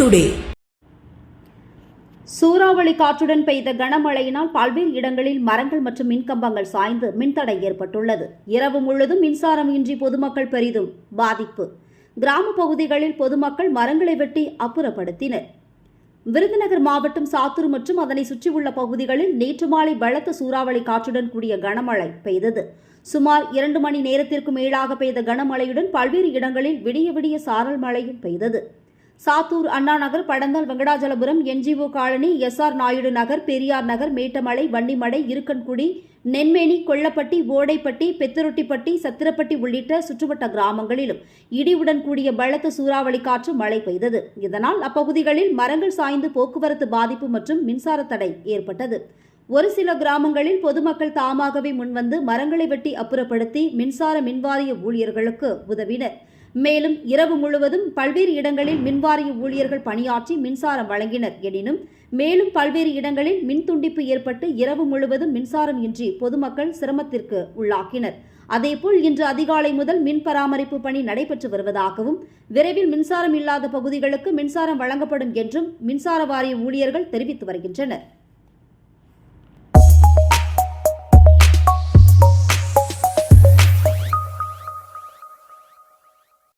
Today சூறாவளி காற்றுடன் பெய்த கனமழையினால் பல்வேறு இடங்களில் மரங்கள் மற்றும் மின்கம்பங்கள் சாய்ந்து மின்தடை ஏற்பட்டுள்ளது. இரவு முழுதும் மின்சாரம் இன்றி பொதுமக்கள் பெரிதும் பாதிப்பு. கிராம பகுதிகளில் பொதுமக்கள் மரங்களை வெட்டி அப்புறப்படுத்தினர். விருதுநகர் மாவட்டம் சாத்தூர் மற்றும் அதனை சுற்றியுள்ள பகுதிகளில் நேற்று மாலை பலத்த சூறாவளி காற்றுடன் கூடிய கனமழை பெய்தது. சுமார் இரண்டு மணி நேரத்திற்கும் மேலாக பெய்த கனமழையுடன் பல்வேறு இடங்களில் விடிய விடிய சாரல் மழையும் பெய்தது. Sattur Anna Nagar Padanthal Venkatachalapuram NGO colony SR Naidu Nagar Periyar Nagar Mettamalai Vandimadai Irukkankudi Nenmeni Kollapatti Odaipatti Petharottipatti Sathirapatti உள்ளிட்ட சுற்றுவட்ட கிராமங்களிலும் இடியுடன் கூடிய பலத்த சூறாவளி காற்று மழை பெய்தது. இதனால் அப்பகுதிகளில் மரங்கள் சாய்ந்து போக்குவரத்து பாதிப்பு மற்றும் மின்சார தடை ஏற்பட்டது. ஒரு சில கிராமங்களில் பொதுமக்கள் தாமாகவே முன்வந்து மரங்களை வெட்டி அப்புறப்படுத்தி மின்சார மின்வாரிய ஊழியர்களுக்கு உதவினர். மேலும் இரவு முழுவதும் பல்வேறு இடங்களில் மின்வாரிய ஊழியர்கள் பணியாற்றி மின்சாரம் வழங்கினர். எனினும் மேலும் பல்வேறு இடங்களில் மின் துண்டிப்பு ஏற்பட்டு இரவு முழுவதும் மின்சாரம் இன்றி பொதுமக்கள் சிரமத்திற்கு உள்ளாக்கினர். அதேபோல் இன்று அதிகாலை முதல் மின் பராமரிப்பு பணி நடைபெற்று வருவதாகவும் விரைவில் மின்சாரம் இல்லாத பகுதிகளுக்கு மின்சாரம் வழங்கப்படும் என்றும் மின்சார வாரிய ஊழியர்கள் தெரிவித்து வருகின்றனர்.